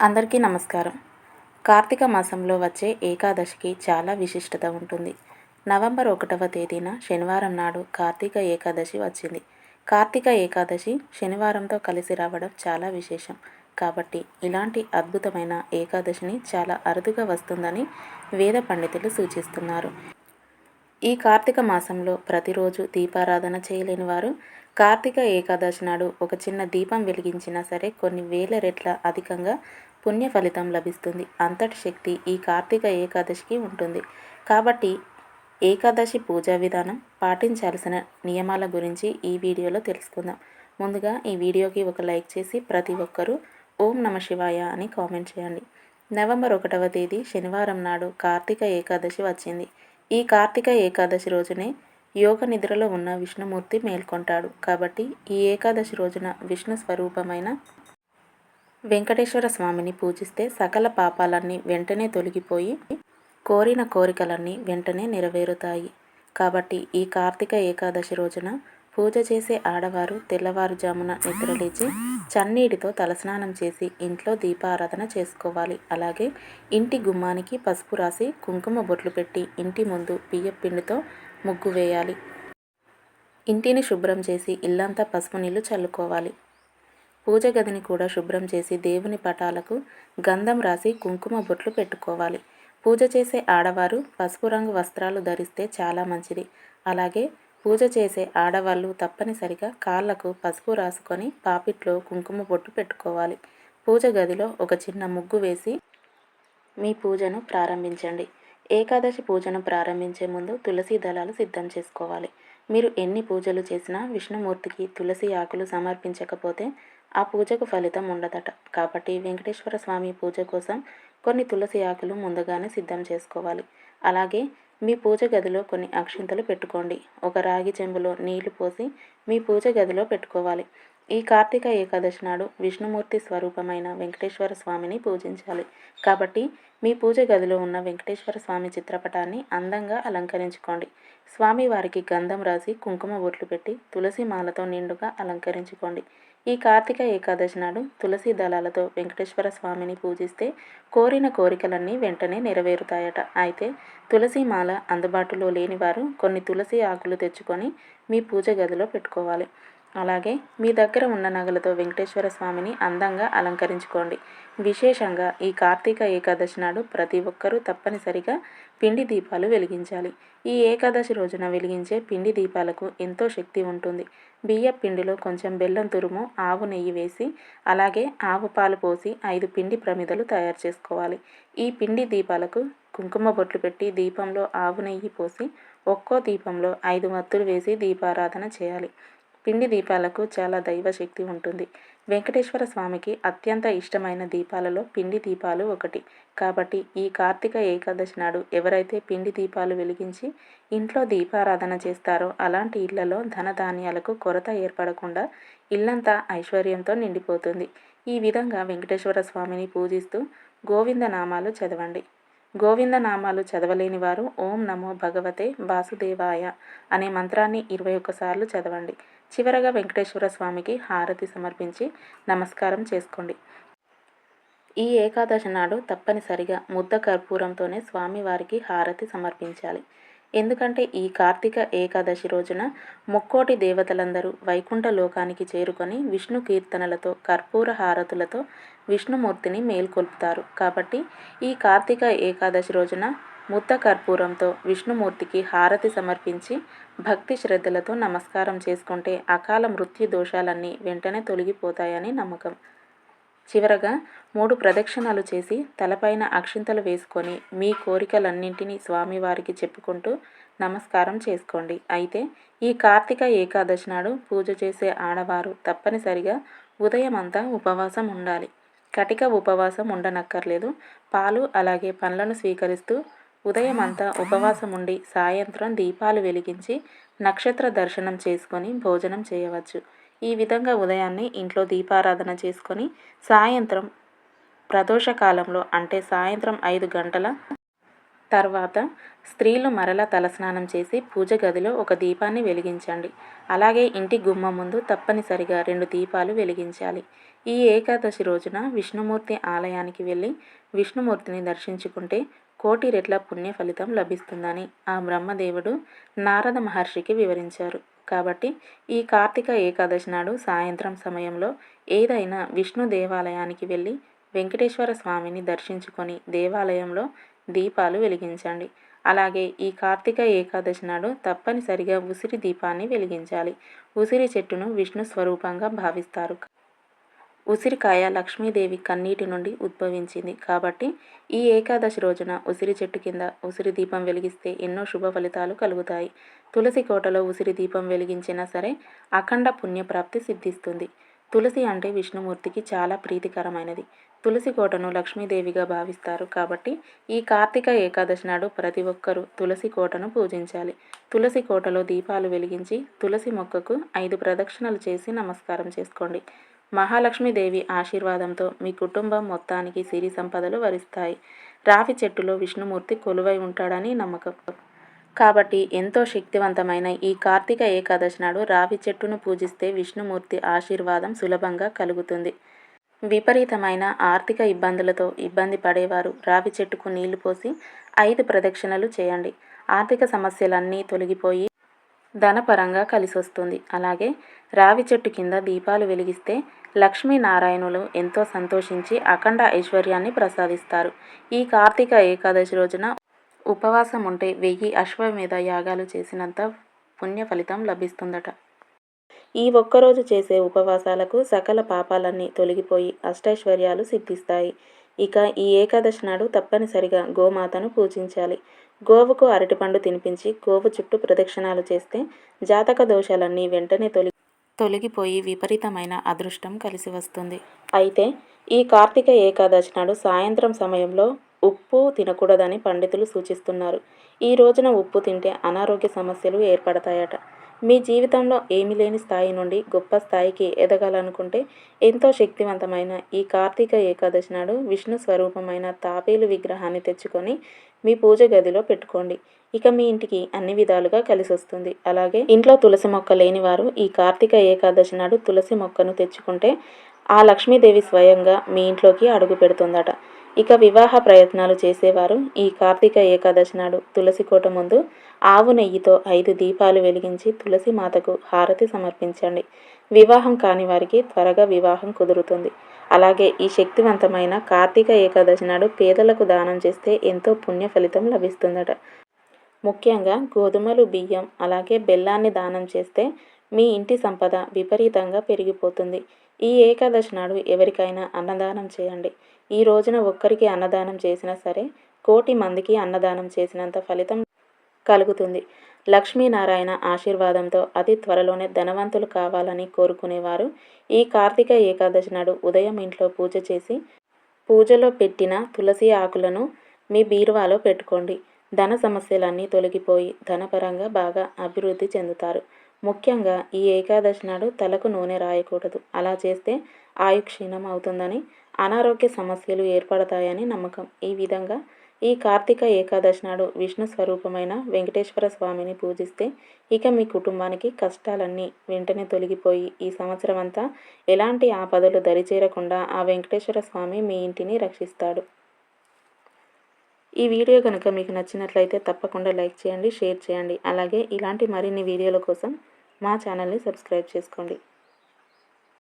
అందరికీ నమస్కారం. కార్తీక మాసంలో వచ్చే ఏకాదశికి చాలా విశిష్టత ఉంటుంది. నవంబర్ ఒకటవ తేదీన శనివారం నాడు కార్తీక ఏకాదశి వచ్చింది. కార్తీక ఏకాదశి శనివారంతో కలిసి రావడం చాలా విశేషం. కాబట్టి ఇలాంటి అద్భుతమైన ఏకాదశిని చాలా అరుదుగా వస్తుందని వేద పండితులు సూచిస్తున్నారు. ఈ కార్తీక మాసంలో ప్రతిరోజు దీపారాధన చేయలేని వారు కార్తీక ఏకాదశి నాడు ఒక చిన్న దీపం వెలిగించినా సరే కొన్ని వేల రెట్ల అధికంగా పుణ్య ఫలితం లభిస్తుంది. అంతటి శక్తి ఈ కార్తీక ఏకాదశికి ఉంటుంది. కాబట్టి ఏకాదశి పూజా విధానం పాటించాల్సిన నియమాల గురించి ఈ వీడియోలో తెలుసుకుందాం. ముందుగా ఈ వీడియోకి ఒక లైక్ చేసి ప్రతి ఒక్కరూ ఓం నమ శివాయ అని కామెంట్ చేయండి. నవంబర్ ఒకటవ తేదీ శనివారం నాడు కార్తీక ఏకాదశి వచ్చింది. ఈ కార్తీక ఏకాదశి రోజునే యోగ నిద్రలో ఉన్న విష్ణుమూర్తి మేల్కొంటాడు. కాబట్టి ఈ ఏకాదశి రోజున విష్ణు స్వరూపమైన వెంకటేశ్వర స్వామిని పూజిస్తే సకల పాపాలన్నీ వెంటనే తొలగిపోయి కోరిన కోరికలన్నీ వెంటనే నెరవేరుతాయి. కాబట్టి ఈ కార్తీక ఏకాదశి రోజున పూజ చేసే ఆడవారు తెల్లవారుజామున నిద్రలేచి చన్నీటితో తలస్నానం చేసి ఇంట్లో దీపారాధన చేసుకోవాలి. అలాగే ఇంటి గుమ్మానికి పసుపు రాసి కుంకుమ బొట్లు పెట్టి ఇంటి ముందు బియ్యపిండితో ముగ్గు వేయాలి. ఇంటిని శుభ్రం చేసి ఇల్లంతా పసుపు నీళ్ళు చల్లుకోవాలి. పూజ గదిని కూడా శుభ్రం చేసి దేవుని పటాలకు గంధం రాసి కుంకుమ బొట్లు పెట్టుకోవాలి. పూజ చేసే ఆడవారు పసుపు రంగు వస్త్రాలు ధరిస్తే చాలా మంచిది. అలాగే పూజ చేసే ఆడవాళ్ళు తప్పనిసరిగా కాళ్ళకు పసుపు రాసుకొని పాపిట్లో కుంకుమ బొట్టు పెట్టుకోవాలి. పూజ గదిలో ఒక చిన్న ముగ్గు వేసి మీ పూజను ప్రారంభించండి. ఏకాదశి పూజను ప్రారంభించే ముందు తులసి దళాలు సిద్ధం చేసుకోవాలి. మీరు ఎన్ని పూజలు చేసినా విష్ణుమూర్తికి తులసి ఆకులు సమర్పించకపోతే ఆ పూజకు ఫలితం ఉండదట. కాబట్టి వెంకటేశ్వర స్వామి పూజ కోసం కొన్ని తులసి ఆకులు ముందుగానే సిద్ధం చేసుకోవాలి. అలాగే మీ పూజ గదిలో కొన్ని అక్షింతలు పెట్టుకోండి. ఒక రాగి చెంబులో నీళ్ళు పోసి మీ పూజ గదిలో పెట్టుకోవాలి. ఈ కార్తీక ఏకాదశి నాడు విష్ణుమూర్తి స్వరూపమైన వెంకటేశ్వర స్వామిని పూజించాలి. కాబట్టి మీ పూజ గదిలో ఉన్న వెంకటేశ్వర స్వామి చిత్రపటాన్ని అందంగా అలంకరించుకోండి. స్వామివారికి గంధం రాసి కుంకుమ బొట్లు పెట్టి తులసి మాలతో నిండుగా అలంకరించుకోండి. ఈ కార్తీక ఏకాదశి నాడు తులసి దళాలతో వెంకటేశ్వర స్వామిని పూజిస్తే కోరిన కోరికలన్నీ వెంటనే నెరవేరుతాయట. అయితే తులసి మాల అందుబాటులో లేని వారు కొన్ని తులసి ఆకులు తెచ్చుకొని మీ పూజ గదిలో పెట్టుకోవాలి. అలాగే మీ దగ్గర ఉన్న నగలతో వెంకటేశ్వర స్వామిని అందంగా అలంకరించుకోండి. విశేషంగా ఈ కార్తీక ఏకాదశి నాడు ప్రతి ఒక్కరూ తప్పనిసరిగా పిండి దీపాలు వెలిగించాలి. ఈ ఏకాదశి రోజున వెలిగించే పిండి దీపాలకు ఎంతో శక్తి ఉంటుంది. బియ్య పిండిలో కొంచెం బెల్లం తురుము ఆవు నెయ్యి వేసి అలాగే ఆవు పాలు పోసి ఐదు పిండి ప్రమిదలు తయారు చేసుకోవాలి. ఈ పిండి దీపాలకు కుంకుమ బొట్లు పెట్టి దీపంలో ఆవు నెయ్యి పోసి ఒక్కో దీపంలో ఐదు మత్తులు వేసి దీపారాధన చేయాలి. పిండి దీపాలకు చాలా దైవశక్తి ఉంటుంది. వెంకటేశ్వర స్వామికి అత్యంత ఇష్టమైన దీపాలలో పిండి దీపాలు ఒకటి. కాబట్టి ఈ కార్తీక ఏకాదశి నాడు ఎవరైతే పిండి దీపాలు వెలిగించి ఇంట్లో దీపారాధన చేస్తారో అలాంటి ఇళ్ళలో ధనధాన్యాలకు కొరత ఏర్పడకుండా ఇల్లంతా ఐశ్వర్యంతో నిండిపోతుంది. ఈ విధంగా వెంకటేశ్వర స్వామిని పూజిస్తూ గోవింద నామాలు చదవండి. గోవింద నామాలు చదవలేని వారు ఓం నమో భగవతే వాసుదేవాయ అనే మంత్రాన్ని ఇరవై ఒక్కసార్లు చదవండి. చివరగా వెంకటేశ్వర స్వామికి హారతి సమర్పించి నమస్కారం చేసుకోండి. ఈ ఏకాదశి నాడు తప్పనిసరిగా ముద్ద కర్పూరంతోనే స్వామివారికి హారతి సమర్పించాలి. ఎందుకంటే ఈ కార్తీక ఏకాదశి రోజున ముక్కోటి దేవతలందరూ వైకుంఠ లోకానికి చేరుకొని విష్ణు కీర్తనలతో కర్పూర హారతులతో విష్ణుమూర్తిని మేల్కొల్పుతారు. కాబట్టి ఈ కార్తీక ఏకాదశి రోజున ముద్ద కర్పూరంతో విష్ణుమూర్తికి హారతి సమర్పించి భక్తి శ్రద్ధలతో నమస్కారం చేసుకుంటే అకాల మృత్యు దోషాలన్నీ వెంటనే తొలగిపోతాయని నమ్మకం. చివరగా మూడు ప్రదక్షిణాలు చేసి తలపైన అక్షింతలు వేసుకొని మీ కోరికలన్నింటినీ స్వామివారికి చెప్పుకుంటూ నమస్కారం చేసుకోండి. అయితే ఈ కార్తీక ఏకాదశి నాడు పూజ చేసే ఆడవారు తప్పనిసరిగా ఉదయం అంతా ఉపవాసం ఉండాలి. కటిక ఉపవాసం ఉండనక్కర్లేదు. పాలు అలాగే పండ్లను స్వీకరిస్తూ ఉదయం అంతా ఉపవాసం ఉండి సాయంత్రం దీపాలు వెలిగించి నక్షత్ర దర్శనం చేసుకొని భోజనం చేయవచ్చు. ఈ విధంగా ఉదయాన్నే ఇంట్లో దీపారాధన చేసుకొని సాయంత్రం ప్రదోష కాలంలో అంటే సాయంత్రం ఐదు గంటల తర్వాత స్త్రీలు మరల తలస్నానం చేసి పూజ గదిలో ఒక దీపాన్ని వెలిగించండి. అలాగే ఇంటి గుమ్మ ముందు తప్పనిసరిగా రెండు దీపాలు వెలిగించాలి. ఈ ఏకాదశి రోజున విష్ణుమూర్తి ఆలయానికి వెళ్ళి విష్ణుమూర్తిని దర్శించుకుంటే కోటి రెట్ల పుణ్య ఫలితం లభిస్తుందని ఆ బ్రహ్మదేవుడు నారద మహర్షికి వివరించారు. కాబట్టి ఈ కార్తీక ఏకాదశి నాడు సాయంత్రం సమయంలో ఏదైనా విష్ణు దేవాలయానికి వెళ్ళి వెంకటేశ్వర స్వామిని దర్శించుకొని దేవాలయంలో దీపాలు వెలిగించండి. అలాగే ఈ కార్తీక ఏకాదశి నాడు తప్పనిసరిగా ఉసిరి దీపాన్ని వెలిగించాలి. ఉసిరి చెట్టును విష్ణు స్వరూపంగా భావిస్తారు. ఉసిరికాయ లక్ష్మీదేవి కన్నీటి నుండి ఉద్భవించింది. కాబట్టి ఈ ఏకాదశి రోజున ఉసిరి చెట్టు కింద ఉసిరి దీపం వెలిగిస్తే ఎన్నో శుభ ఫలితాలు కలుగుతాయి. తులసి కోటలో ఉసిరి దీపం వెలిగించినా సరే అఖండ పుణ్యప్రాప్తి సిద్ధిస్తుంది. తులసి అంటే విష్ణుమూర్తికి చాలా ప్రీతికరమైనది. తులసి కోటను లక్ష్మీదేవిగా భావిస్తారు. కాబట్టి ఈ కార్తీక ఏకాదశి నాడు ప్రతి ఒక్కరూ తులసి కోటను పూజించాలి. తులసి కోటలో దీపాలు వెలిగించి తులసి మొక్కకు ఐదు ప్రదక్షిణలు చేసి నమస్కారం చేసుకోండి. మహాలక్ష్మీదేవి ఆశీర్వాదంతో మీ కుటుంబం మొత్తానికి సిరి సంపదలు వరిస్తాయి. రావి చెట్టులో విష్ణుమూర్తి కొలువై ఉంటాడని నమ్మకం. కాబట్టి ఎంతో శక్తివంతమైన ఈ కార్తీక ఏకాదశి నాడు రావి చెట్టును పూజిస్తే విష్ణుమూర్తి ఆశీర్వాదం సులభంగా కలుగుతుంది. విపరీతమైన ఆర్థిక ఇబ్బందులతో ఇబ్బంది పడేవారు రావి చెట్టుకు నీళ్ళు పోసి ఐదు ప్రదక్షిణలు చేయండి. ఆర్థిక సమస్యలన్నీ తొలగిపోయి ధనపరంగా కలిసొస్తుంది. అలాగే రావి చెట్టు కింద దీపాలు వెలిగిస్తే లక్ష్మీనారాయణులు ఎంతో సంతోషించి అఖండ ఐశ్వర్యాన్ని ప్రసాదిస్తారు. ఈ కార్తీక ఏకాదశి రోజున ఉపవాసం ఉంటే వెయ్యి అశ్వమేధ యాగాలు చేసినంత పుణ్య ఫలితం లభిస్తుందట. ఈ ఒక్కరోజు చేసే ఉపవాసాలకు సకల పాపాలన్నీ తొలగిపోయి అష్టైశ్వర్యాలు సిద్ధిస్తాయి. ఇక ఈ ఏకాదశి నాడు తప్పనిసరిగా గోమాతను పూజించాలి. గోవుకు అరటిపండు తినిపించి గోవు చుట్టూ ప్రదక్షిణాలు చేస్తే జాతక దోషాలన్నీ వెంటనే తొలి తొలగిపోయి విపరీతమైన అదృష్టం కలిసి వస్తుంది. అయితే ఈ కార్తీక ఏకాదశి నాడు సాయంత్రం సమయంలో ఉప్పు తినకూడదని పండితులు సూచిస్తున్నారు. ఈ రోజున ఉప్పు తింటే అనారోగ్య సమస్యలు ఏర్పడతాయట. మీ జీవితంలో ఏమీ లేని స్థాయి నుండి గొప్ప స్థాయికి ఎదగాలనుకుంటే ఎంతో శక్తివంతమైన ఈ కార్తీక ఏకాదశి నాడు విష్ణు స్వరూపమైన తాపేలు విగ్రహాన్ని తెచ్చుకొని మీ పూజ గదిలో పెట్టుకోండి. ఇక మీ ఇంటికి అన్ని విధాలుగా కలిసి వస్తుంది. అలాగే ఇంట్లో తులసి మొక్క లేని వారు ఈ కార్తీక ఏకాదశి నాడు తులసి మొక్కను తెచ్చుకుంటే ఆ లక్ష్మీదేవి స్వయంగా మీ ఇంట్లోకి అడుగు పెడుతుందట. ఇక వివాహ ప్రయత్నాలు చేసేవారు ఈ కార్తీక ఏకాదశి నాడు తులసి కోట ముందు ఆవు నెయ్యితో ఐదు దీపాలు వెలిగించి తులసి మాతకు హారతి సమర్పించండి. వివాహం కాని వారికి త్వరగా వివాహం కుదురుతుంది. అలాగే ఈ శక్తివంతమైన కార్తీక ఏకాదశి నాడు పేదలకు దానం చేస్తే ఎంతో పుణ్య ఫలితం లభిస్తుందట. ముఖ్యంగా గోధుమలు బియ్యం అలాగే బెల్లాన్ని దానం చేస్తే మీ ఇంటి సంపద విపరీతంగా పెరిగిపోతుంది. ఈ ఏకాదశి నాడు ఎవరికైనా అన్నదానం చేయండి. ఈ రోజున ఒక్కరికి అన్నదానం చేసినా సరే కోటి మందికి అన్నదానం చేసినంత ఫలితం కలుగుతుంది. లక్ష్మీనారాయణ ఆశీర్వాదంతో అతి త్వరలోనే ధనవంతులు కావాలని కోరుకునేవారు. ఈ కార్తీక ఏకాదశి నాడు ఉదయం ఇంట్లో పూజ చేసి పూజలో పెట్టిన తులసి ఆకులను మీ బీరువాలో పెట్టుకోండి. ధన సమస్యలన్నీ తొలగిపోయి ధనపరంగా బాగా అభివృద్ధి చెందుతారు. ముఖ్యంగా ఈ ఏకాదశి నాడు తలకు నూనె రాయకూడదు. అలా చేస్తే ఆయుక్షీణం అవుతుందని అనారోగ్య సమస్యలు ఏర్పడతాయని నమ్మకం. ఈ విధంగా ఈ కార్తీక ఏకాదశి నాడు విష్ణు స్వరూపమైన వెంకటేశ్వర స్వామిని పూజిస్తే ఇక మీ కుటుంబానికి కష్టాలన్నీ వెంటనే తొలగిపోయి ఈ సంవత్సరం అంతా ఎలాంటి ఆపదలు దరిచేరకుండా ఆ వెంకటేశ్వర స్వామి మీ ఇంటిని రక్షిస్తాడు. ఈ వీడియో కనుక మీకు నచ్చినట్లయితే తప్పకుండా లైక్ చేయండి షేర్ చేయండి. అలాగే ఇలాంటి మరిన్ని వీడియోల కోసం మా ఛానల్ని సబ్స్క్రైబ్ చేసుకోండి.